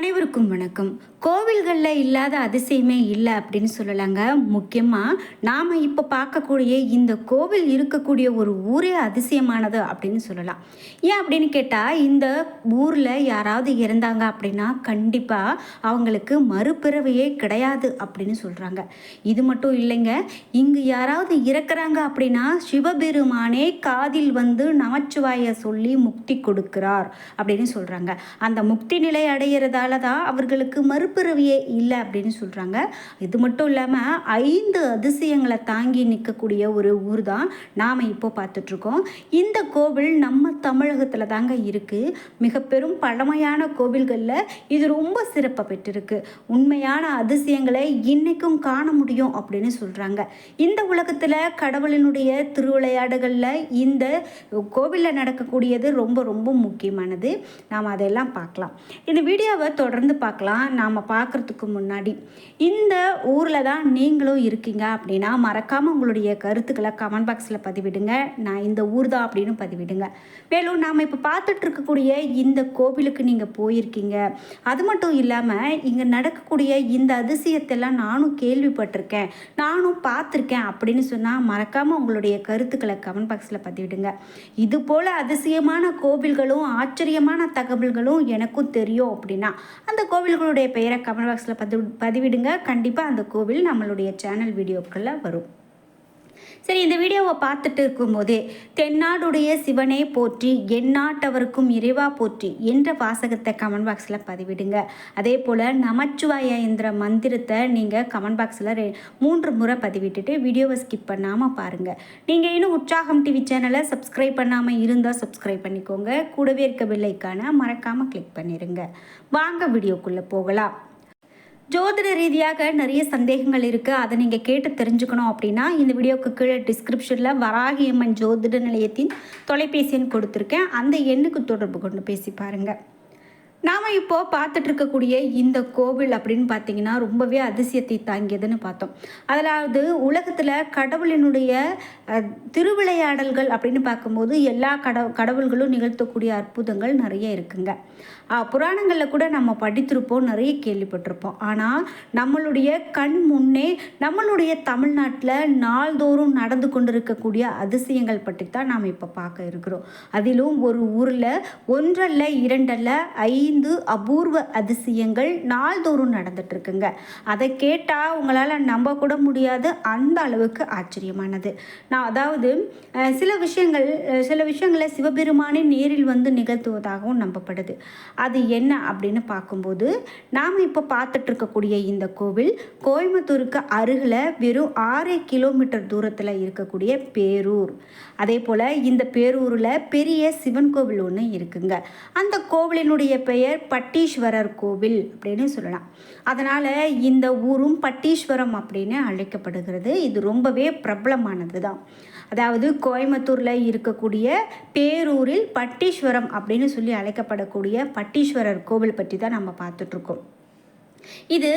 அனைவருக்கும் வணக்கம். கோவில்களில் இல்லாத அதிசயமே இல்லை அப்படின்னு சொல்லலாங்க. முக்கியமாக நாம் இப்போ பார்க்கக்கூடிய இந்த கோவில் இருக்கக்கூடிய ஒரு ஊரே அதிசயமானது அப்படின்னு சொல்லலாம். ஏன் அப்படின்னு கேட்டால் இந்த ஊரில் யாராவது இறந்தாங்க அப்படின்னா கண்டிப்பாக அவங்களுக்கு மறுபிறவையே கிடையாது அப்படின்னு சொல்கிறாங்க இது மட்டும் இல்லைங்க இங்கு யாராவது இறக்குறாங்க அப்படின்னா சிவபெருமானே காதில் வந்து நமச்சிவாய சொல்லி முக்தி கொடுக்கிறார் அப்படின்னு சொல்கிறாங்க அந்த முக்தி நிலை அடையிறதால தான் அவர்களுக்கு மறுபிறவியே இல்லை அப்படின்னு சொல்கிறாங்க இது மட்டும் இல்லாமல் ஐந்து அதிசயங்களை தாங்கி நிற்கக்கூடிய ஒரு ஊர் தான் நாம் இப்போ பார்த்துட்ருக்கோம். இந்த கோவில் நம்ம தமிழகத்தில் தாங்க இருக்குது மிக பெரும் பழமையான கோவில்களில் இது ரொம்ப சிறப்பை பெற்றிருக்கு. உண்மையான அதிசயங்களை இன்றைக்கும் காண முடியும் அப்படின்னு சொல்கிறாங்க இந்த உலகத்தில் கடவுளினுடைய திருவிளையாடுகளில் இந்த கோவிலில் நடக்கக்கூடியது ரொம்ப ரொம்ப முக்கியமானது. நாம் அதெல்லாம் பார்க்கலாம். இந்த வீடியோவை தொடர்ந்து பார்க்கலாம். நாம் பார்க்குறதுக்கு முன்னாடி இந்த ஊரில் தான் நீங்களும் இருக்கீங்க அப்படின்னா மறக்காமல் உங்களுடைய கருத்துக்களை கமெண்ட் பாக்ஸில் பதிவிடுங்க. நான் இந்த ஊர் தான் அப்படின்னு பதிவிடுங்க. மேலும் நாம் இப்போ பார்த்துட்டு இருக்கக்கூடிய இந்த கோவிலுக்கு நீங்கள் போயிருக்கீங்க. அது மட்டும் இல்லாமல் இங்கே நடக்கக்கூடிய இந்த அதிசயத்தெல்லாம் நானும் கேள்விப்பட்டிருக்கேன். நானும் பார்த்துருக்கேன் அப்படின்னு சொன்னால் மறக்காமல் உங்களுடைய கருத்துக்களை கமெண்ட் பாக்ஸில் பதிவிடுங்க. இது போல் அதிசயமான கோவில்களும் ஆச்சரியமான தகவல்களும் எனக்கும் தெரியும் அப்படின்னா அந்த கோவில்களுடைய பெயரை கமெண்ட் பாக்ஸில் பதிவு பதிவிடுங்க. கண்டிப்பாக அந்த கோவில் நம்மளுடைய சேனல் வீடியோக்களில் வரும். சரி இந்த வீடியோவை பார்த்துட்டு இருக்கும்போதே தென்னாடுடைய சிவனே போற்றி எந்நாட்டவருக்கும் இறைவா போற்றி என்ற வாசகத்தை கமெண்ட் பாக்ஸில் பதிவிடுங்க. அதே போல் நமச்சிவாய என்ற மந்திரத்தை நீங்கள் கமெண்ட் பாக்ஸில் ரெ மூன்று முறை பதிவிட்டுட்டு வீடியோவை ஸ்கிப் பண்ணாமல் பாருங்கள் நீங்கள் இன்னும் உற்சாகம் டிவி சேனலை சப்ஸ்கிரைப் பண்ணாமல் இருந்தால் சப்ஸ்கிரைப் பண்ணிக்கோங்க. கூடவே இருக்க பில்லைக்கான மறக்காமல் கிளிக் பண்ணிடுங்க வாங்க வீடியோக்குள்ளே போகலாம். ஜோதிட ரீதியாக நிறைய சந்தேகங்கள் இருக்குது அதை நீங்கள் கேட்டு தெரிஞ்சுக்கணும் அப்படின்னா இந்த வீடியோக்கு கீழே டிஸ்கிரிப்ஷனில் வராகியம்மன் ஜோதிட நிலையத்தின் தொலைபேசி எண் கொடுத்துருக்கேன். அந்த எண்ணுக்கு தொடர்பு கொண்டு பேசி பாருங்கள் நாம் இப்போது பார்த்துட்டு இருக்கக்கூடிய இந்த கோவில் அப்படின்னு பார்த்தீங்கன்னா ரொம்பவே அதிசயத்தை தாங்கியதுன்னு பார்த்தோம். அதாவது உலகத்தில் கடவுளினுடைய திருவிளையாடல்கள் அப்படின்னு பார்க்கும்போது எல்லா கட கடவுள்களும் நிகழ்த்தக்கூடிய அற்புதங்கள் நிறைய இருக்குங்க. புராணங்களில் கூட நம்ம படித்திருப்போம் நிறைய கேள்விப்பட்டிருப்போம். ஆனால் நம்மளுடைய கண் முன்னே நம்மளுடைய தமிழ்நாட்டில் நாள்தோறும் நடந்து கொண்டிருக்கக்கூடிய அதிசயங்கள் பற்றி தான் நாம் இப்போ பார்க்க இருக்கிறோம். அதிலும் ஒரு ஊரில் ஒன்றல்ல இரண்டல்ல ஐ ஐந்து அபூர்வ அதிசயங்கள் நாள்தோறும் நடந்துட்டுருக்குங்க. அதை கேட்டால் உங்களால் நம்ப கூட முடியாது. அந்த அளவுக்கு ஆச்சரியமானது. நான் அதாவது சில விஷயங்கள் சில விஷயங்களை சிவபெருமானே நேரில் வந்து நிகழ்த்துவதாகவும் நம்பப்படுது. அது என்ன அப்படின்னு பார்க்கும்போது நாம் இப்போ பார்த்துட்டு இருக்கக்கூடிய இந்த கோவில் கோயம்புத்தூருக்கு அருகில் வெறும் ஆறே கிலோமீட்டர் தூரத்தில் இருக்கக்கூடிய பேரூர். அதே போல் இந்த பேரூரில் பெரிய சிவன் கோவில் ஒன்று இருக்குங்க. அந்த கோவிலினுடைய பெயர் பட்டீஸ்வரர் கோவில் அப்படின்னு சொல்லலாம். அதனால் இந்த ஊரும் பட்டீஸ்வரம் அப்படின்னு அழைக்கப்படுகிறது. இது ரொம்பவே பிரபலமானது தான் அதாவது கோயம்புத்தூரில் இருக்கக்கூடிய பேரூரில் பட்டீஸ்வரம் அப்படின்னு சொல்லி அழைக்கப்படக்கூடிய பட்டீஸ்வரர் கோவில் பற்றி தான் நம்ம பார்த்துட்ருக்கோம் இது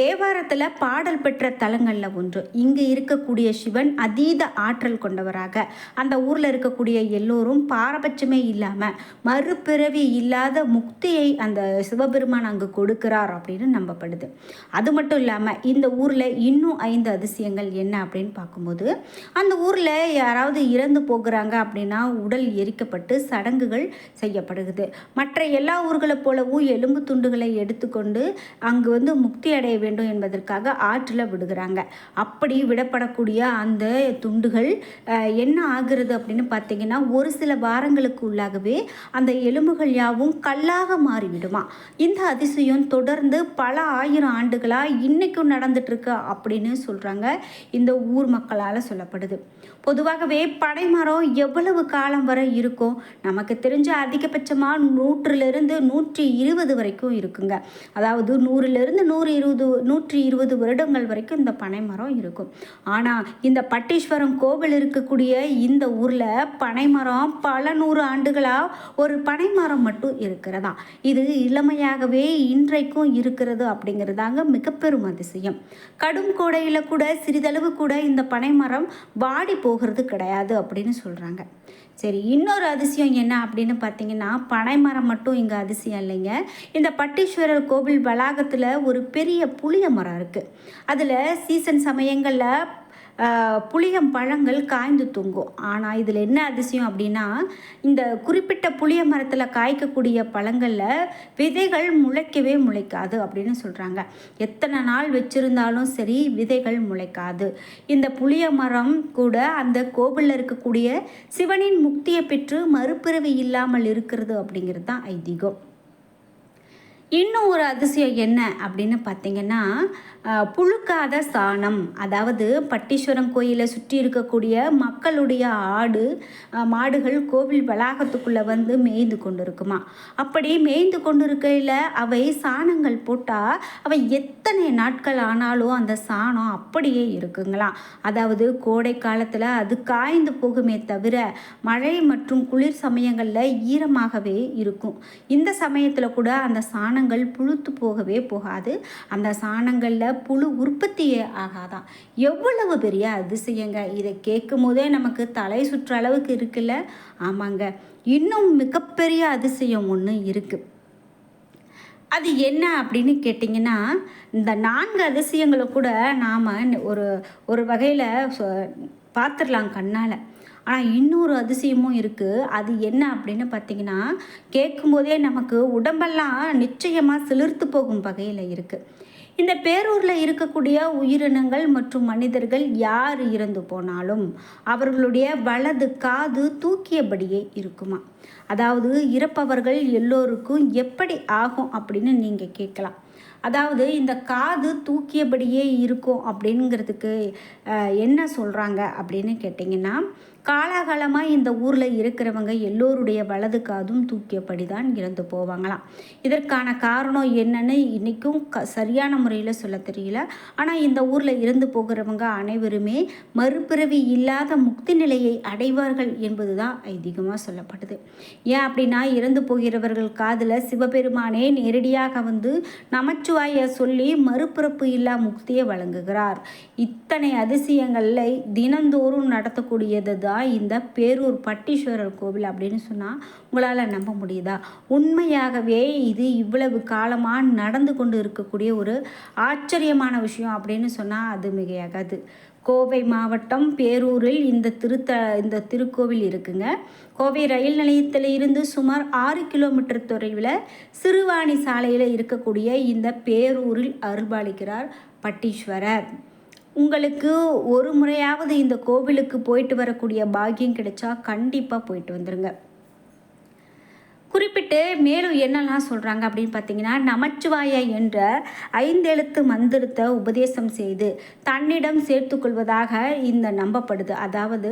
தேவாரத்தில் பாடல் பெற்ற தலங்களில் ஒன்று. இங்கே இருக்கக்கூடிய சிவன் அதீத ஆற்றல் கொண்டவராக. அந்த ஊரில் இருக்கக்கூடிய எல்லோரும் பாரபட்சமே இல்லாமல் மறுபிறவி இல்லாத முக்தியை அந்த சிவபெருமான் அங்கு கொடுக்கிறார் அப்படின்னு நம்பப்படுது. அது மட்டும் இல்லாமல் இந்த ஊரில் இன்னும் ஐந்து அதிசயங்கள் என்ன அப்படின்னு பார்க்கும்போது அந்த ஊரில் யாராவது இறந்து போகிறாங்க அப்படின்னா உடல் எரிக்கப்பட்டு சடங்குகள் செய்யப்படுகிறது. மற்ற எல்லா ஊர்களைப் போலவும் எலும்பு துண்டுகளை எடுத்துக்கொண்டு அங்கு வந்து முக்தி அடைய வேண்டும் என்பதற்காக ஆற்றில் விடுகிறாங்க. அப்படி விடப்படக்கூடிய அந்த துண்டுகள் என்ன ஆகிறது அப்படின்னு பார்த்தீங்கன்னா ஒரு சில வாரங்களுக்கு உள்ளாகவே அந்த எலும்புகள் யாவும் கல்லாக மாறிவிடுமா? இந்த அதிசயம் தொடர்ந்து பல ஆயிரம் ஆண்டுகளாக இன்றைக்கும் நடந்துட்டுருக்கு அப்படின்னு சொல்கிறாங்க இந்த ஊர் மக்களால் சொல்லப்படுது. பொதுவாகவே பனைமரம் எவ்வளவு காலம் வரை இருக்கும்? நமக்கு தெரிஞ்ச அதிகபட்சமாக நூற்றிலிருந்து நூற்றி இருபது வரைக்கும் இருக்குங்க. அதாவது நூறுலேருந்து நூறு இருபது நூற்றி இருபது வருடங்கள் வரைக்கும் இந்த பனை மரம் இருக்கும். ஆனால் இந்த பட்டீஸ்வரம் கோவில் இருக்கக்கூடிய இந்த ஊரில் பனைமரம் பல நூறு ஆண்டுகளாக ஒரு பனைமரம் மட்டும் இருக்கிறதா? இது இளமையாகவே இன்றைக்கும் இருக்கிறது அப்படிங்கிறதாங்க மிகப்பெரும் அதிசயம். கடும் கோடையில் கூட சிறிதளவு கூட இந்த பனைமரம் வாடி போகிறது கிடையாது அப்படின்னு சொல்கிறாங்க சரி இன்னொரு அதிசயம் என்ன அப்படின்னு பார்த்தீங்கன்னா பனைமரம் மட்டும் இங்கே அதிசயம் இல்லைங்க. இந்த பட்டீஸ்வரர் கோவில் வளாகத்தில் ஒரு பெரிய புளிய மரம் இருக்குது அதில் சீசன் சமயங்களில் புளியம் பழங்கள் காய்ந்து தூங்கும். ஆனால் இதில் என்ன அதிசயம் அப்படின்னா இந்த குறிப்பிட்ட புளிய மரத்தில் காய்க்கக்கூடிய பழங்களில் விதைகள் முளைக்கவே முளைக்காது அப்படின்னு சொல்கிறாங்க எத்தனை நாள் வச்சுருந்தாலும் சரி விதைகள் முளைக்காது. இந்த புளிய மரம் கூட அந்த கோவிலில் இருக்கக்கூடிய சிவனின் முக்தியை பெற்று மறுபிறவி இல்லாமல் இருக்கிறது அப்படிங்கிறது தான் ஐதீகம். இன்னும் ஒரு அதிசயம் என்ன அப்படின்னு பார்த்தீங்கன்னா புழுக்காத சாணம். அதாவது பட்டீஸ்வரம் கோயிலை சுற்றி இருக்கக்கூடிய மக்களுடைய ஆடு மாடுகள் கோவில் வளாகத்துக்குள்ளே வந்து மேய்ந்து கொண்டு இருக்குமா அப்படி மேய்ந்து கொண்டு இருக்கையில் அவை சாணங்கள் போட்டால் அவை எத்தனை நாட்கள் ஆனாலும் அந்த சாணம் அப்படியே இருக்குங்களாம் அதாவது கோடை காலத்தில் அது காய்ந்து போகுமே தவிர மழை மற்றும் குளிர் சமயங்களில் ஈரமாகவே இருக்கும். இந்த சமயத்தில் கூட அந்த சாணம் சாணங்கள் புழுத்து போகவே போகாது. அந்த சாணங்களில் புழு உற்பத்தியே ஆகாதான். எவ்வளவு பெரிய அதிசயங்க. இதை கேட்கும் போதே நமக்கு தலை சுற்ற அளவுக்கு இருக்குல்ல? ஆமாங்க. இன்னும் மிகப்பெரிய அதிசயம் ஒன்று இருக்குது அது என்ன அப்படின்னு கேட்டிங்கன்னா இந்த நான்கு அதிசயங்களை கூட நாம் ஒரு ஒரு வகையில் பார்த்துடலாம் கண்ணால். ஆனால் இன்னொரு அதிசயமும் இருக்குது அது என்ன அப்படின்னு பார்த்தீங்கன்னா கேட்கும்போதே நமக்கு உடம்பெல்லாம் நிச்சயமாக சிலிர்த்து போகும் வகையில் இருக்குது இந்த பேரூரில் இருக்கக்கூடிய உயிரினங்கள் மற்றும் மனிதர்கள் யார் இறந்து போனாலும் அவர்களுடைய வலது காது தூக்கியபடியே இருக்குமா? அதாவது இறப்பவர்கள் எல்லோருக்கும் எப்படி ஆகும் அப்படின்னு நீங்கள் கேட்கலாம். அதாவது இந்த காது தூக்கியபடியே இருக்கும் அப்படிங்கிறதுக்கு என்ன சொல்கிறாங்க அப்படின்னு கேட்டிங்கன்னா காலாகாலமாக இந்த ஊரில் இருக்கிறவங்க எல்லோருடைய வலது காதும் தூக்கியபடி தான் இறந்து போவாங்களாம். இதற்கான காரணம் என்னன்னு இன்றைக்கும் க சரியான முறையில் சொல்ல தெரியல. ஆனால் இந்த ஊரில் இறந்து போகிறவங்க அனைவருமே மறுபிறவி இல்லாத முக்தி நிலையை அடைவார்கள் என்பது தான் ஐதீகமாக சொல்லப்படுது ஏன் அப்படின்னா இறந்து போகிறவர்கள் காதில் சிவபெருமானே நேரடியாக வந்து நமச்சிவாய சொல்லி மறுபிறப்பு இல்லா முக்தியை வழங்குகிறார். இத்தனை அதிசயங்களை தினந்தோறும் நடத்தக்கூடியது தான் தான் இந்த பேரூர் பட்டீஸ்வரர் கோவில் அப்படின்னு சொன்னால் உங்களால் நம்ப முடியுதா? உண்மையாகவே இது இவ்வளவு காலமாக நடந்து கொண்டு இருக்கக்கூடிய ஒரு ஆச்சரியமான விஷயம் அப்படின்னு சொன்னால் அது மிகையாகாது. கோவை மாவட்டம் பேரூரில் இந்த திருத்த இந்த திருக்கோவில் இருக்குங்க. கோவை ரயில் நிலையத்தில் இருந்து சுமார் ஆறு கிலோமீட்டர் தொலைவில் சிறுவாணி சாலையில் இருக்கக்கூடிய இந்த பேரூரில் அருள்பாலிக்கிறார் பட்டீஸ்வரர். உங்களுக்கு ஒரு முறையாவது இந்த கோவிலுக்கு போயிட்டு வரக்கூடிய பாக்கியம் கிடைச்சா கண்டிப்பாக போயிட்டு வந்துடுங்க குறிப்பிட்டு மேலும் என்னெல்லாம் சொல்கிறாங்க அப்படின்னு பார்த்தீங்கன்னா நமச்சிவாய என்ற ஐந்தெழுத்து மந்திரத்தை உபதேசம் செய்து தன்னிடம் சேர்த்துக்கொள்வதாக இந்த நம்பப்படுது. அதாவது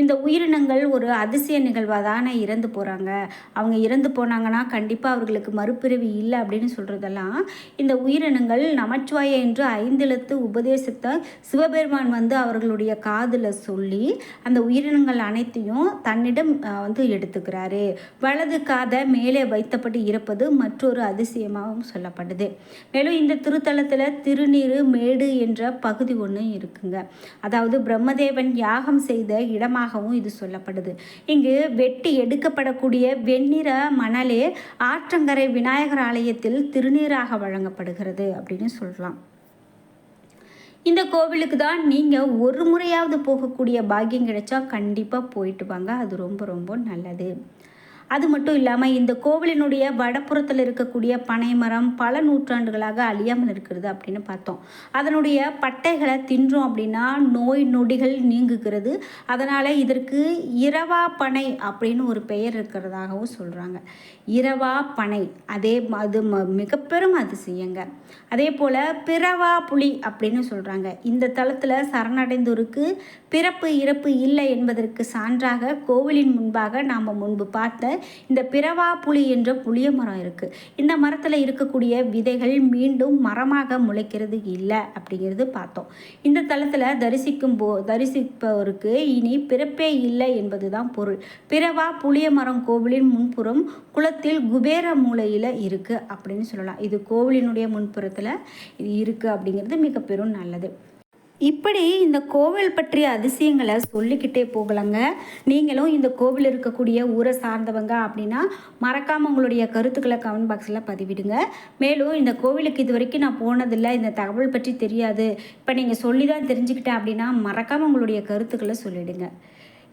இந்த உயிரினங்கள் ஒரு அதிசய நிகழ்வாதான இறந்து போகிறாங்க அவங்க இறந்து போனாங்கன்னா கண்டிப்பாக அவர்களுக்கு மறுபிறவி இல்லை அப்படின்னு சொல்கிறதெல்லாம் இந்த உயிரினங்கள் நமச்சிவாய என்று ஐந்தெழுத்து உபதேசத்தை சிவபெருமான் வந்து அவர்களுடைய காதில் சொல்லி அந்த உயிரினங்கள் அனைத்தையும் தன்னிடம் வந்து எடுத்துக்கிறாரு. வலது காதை மேலே வைத்தப்பட்டு இருப்பது மற்றொரு அதிசயமாகவும் சொல்லப்படுது. மேலும் இந்த திருத்தலத்தில் திருநீரு மேடு என்ற பகுதி ஒன்று இருக்குங்க. அதாவது பிரம்மதேவன் யாகம் செய்த இடமாகவும் இது சொல்லப்படுது. இங்கு வெட்டி எடுக்கப்படக்கூடிய வெண்ணிற மணலே ஆற்றங்கரை விநாயகர் ஆலயத்தில் திருநீராக வழங்கப்படுகிறது அப்படின்னு சொல்லலாம். இந்த கோவிலுக்கு தான் நீங்கள் ஒரு முறையாவது போகக்கூடிய பாக்கியம் கிடைச்சா கண்டிப்பாக போயிட்டு வாங்க. அது ரொம்ப ரொம்ப நல்லது. அது மட்டும் இல்லாமல் இந்த கோவிலினுடைய வடப்புறத்தில் இருக்கக்கூடிய பனைமரம் பல நூற்றாண்டுகளாக அழியாமல் இருக்கிறது அப்படின்னு பார்த்தோம். அதனுடைய பட்டைகளை தின்றோம் அப்படின்னா நோய் நொடிகள் நீங்குகிறது. அதனால் இதற்கு இரவா பனை அப்படின்னு ஒரு பெயர் இருக்கிறதாகவும் சொல்கிறாங்க இரவா பனை அதே அது மிக பெரும் அதிசயங்க. அதே போல் பிறவா புலி அப்படின்னு சொல்கிறாங்க இந்த தளத்தில் சரணடைந்தோருக்கு பிறப்பு இறப்பு இல்லை என்பதற்கு சான்றாக கோவிலின் முன்பாக நாம் முன்பு பார்த்த இந்த பிறவா புலி என்ற புளிய மரம் இருக்குது இந்த மரத்தில் இருக்கக்கூடிய விதைகள் மீண்டும் மரமாக முளைக்கிறது இல்லை அப்படிங்கிறது பார்த்தோம். இந்த தளத்தில் தரிசிக்கும் போ தரிசிப்பவருக்கு இனி பிறப்பே இல்லை என்பது தான் பொருள். பிறவா புளிய மரம் கோவிலின் முன்புறம் குளத்தில் குபேர மூலையில் இருக்குது அப்படின்னு சொல்லலாம். இது கோவிலினுடைய முன்புறத்தில் இது இருக்குது அப்படிங்கிறது மிக பெரும் நல்லது. இப்படி இந்த கோவில் பற்றிய அதிசயங்களை சொல்லிக்கிட்டே போகலாங்க. நீங்களும் இந்த கோவில் இருக்கக்கூடிய ஊரை சார்ந்தவங்க அப்படின்னா மறக்காமல் உங்களுடைய கருத்துக்களை கமெண்ட் பாக்ஸில் பதிவிடுங்க. மேலும் இந்த கோவிலுக்கு இது வரைக்கும் நான் போனதில்லை இந்த தகவல் பற்றி தெரியாது. இப்போ நீங்கள் சொல்லி தான் தெரிஞ்சுக்கிட்டேன் அப்படின்னா மறக்காமல் உங்களுடைய கருத்துக்களை சொல்லிடுங்க.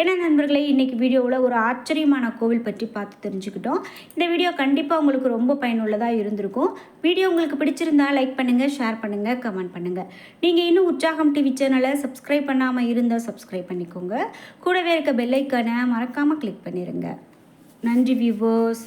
ஏன்னா நண்பர்களே இன்றைக்கி வீடியோவில் ஒரு ஆச்சரியமான கோவில் பற்றி பார்த்து தெரிஞ்சுக்கிட்டோம். இந்த வீடியோ கண்டிப்பாக உங்களுக்கு ரொம்ப பயனுள்ளதாக இருந்திருக்கும். வீடியோ உங்களுக்கு பிடிச்சிருந்தா லைக் பண்ணுங்கள் ஷேர் பண்ணுங்கள் கமெண்ட் பண்ணுங்கள் நீங்கள் இன்னும் உற்சாகம் டிவி சேனலை சப்ஸ்கிரைப் பண்ணாமல் இருந்தால் சப்ஸ்கிரைப் பண்ணிக்கோங்க. கூடவே இருக்க பெல்லைக்கானை மறக்காமல் கிளிக் பண்ணிடுங்க நன்றி வியூவர்ஸ்